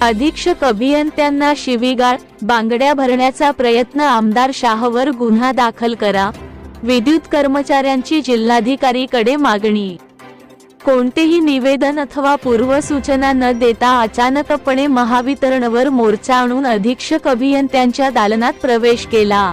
अधीक्षक अभियंत्यांना शिवीगाळ बांगड्या भरण्याचा प्रयत्न आमदार शाहवर गुन्हा दाखल करा. विद्युत कर्मचाऱ्यांची जिल्हाधिकारीकडे मागणी. कोणतेही निवेदन अथवा पूर्वसूचना न देता अचानकपणे महावितरणवर मोर्चा आणून अधीक्षक अभियंत्यांच्या दालनात प्रवेश केला.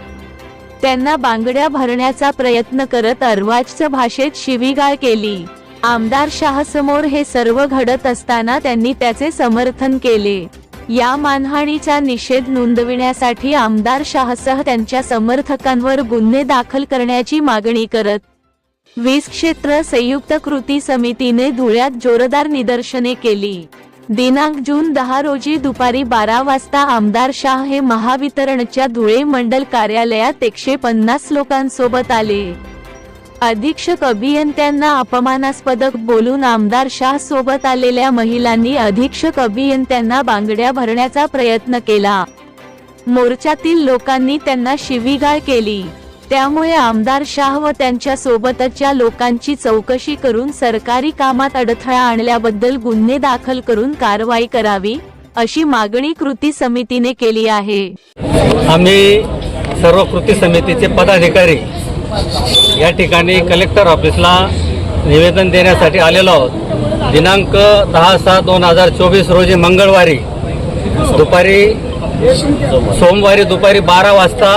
त्यांना बांगड्या भरण्याचा प्रयत्न करत अर्वाजचं भाषेत शिवीगाळ केली. आमदार शाह हे सर्व घडत असताना त्यांनी त्याचे समर्थन केले. या मानहानीचा निषेध नोंदविण्यासाठी आमदार शाहसह त्यांच्या समर्थकांवर गुन्हे दाखल करण्याची मागणी करत वीज क्षेत्र संयुक्त कृती समितीने धुळ्यात जोरदार निदर्शने केली. दिनांक जून दहा रोजी दुपारी बारा वाजता आमदार शाह हे महावितरणच्या धुळे मंडल कार्यालयात एकशे पन्नास लोकांसोबत आले. अधीक्षक अभियंत्यांना अपमानास्पद बोलून आमदार शाह सोबत आलेल्या महिलांनी अधीक्षक अभियंत्यांना बांगड्या भरण्याचा प्रयत्न केला. मोर्चातील लोकांनी त्यांना शिवीगाळ केली. त्यामुळे आमदार शाह व त्यांच्या सोबतच्या लोकांची चौकशी करून सरकारी कामात अडथळा आणल्याबद्दल गुन्हे दाखल करून कारवाई करावी अशी मागणी कृती समितीने केली आहे. आम्ही सर्व कृती समितीचे पदाधिकारी या ठिकाणी कलेक्टर ऑफिसला निवेदन देण्यासाठी आलेलो आहोत. दिनांक दहा सहा दोन हजार चोवीस रोजी मंगळवारी दुपारी सोमवारी दुपारी बारा वाजता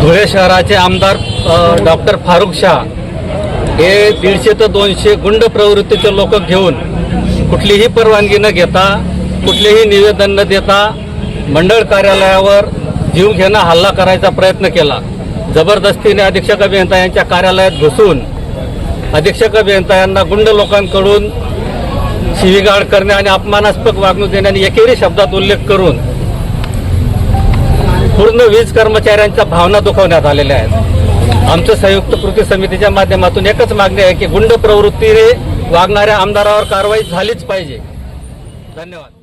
धुळे शहराचे आमदार डॉक्टर फारुख शाह हे दीडशे ते दोनशे गुंड प्रवृत्तीचे लोक घेऊन कुठलीही परवानगी न घेता कुठलेही निवेदन न देता मंडळ कार्यालयावर जीव घेणं हल्ला करायचा प्रयत्न केला. जबरदस्तीने अधीक्षक अभियंता यांच्या कार्यालयात घुसून अधीक्षक अभियंता यांना गुंड लोकांकडून शिवीगाळ करणे आणि अपमानास्पद वागणूक देणे आणि एकेरी शब्दात उल्लेख करून पूर्ण वीज कर्मचाऱ्यांच्या भावना दुखवण्यात आलेल्या आहेत. आमचं संयुक्त कृती समितीच्या माध्यमातून एकच मागणी आहे की गुंड प्रवृत्तीने वागणाऱ्या आमदारावर कारवाई झालीच पाहिजे. धन्यवाद.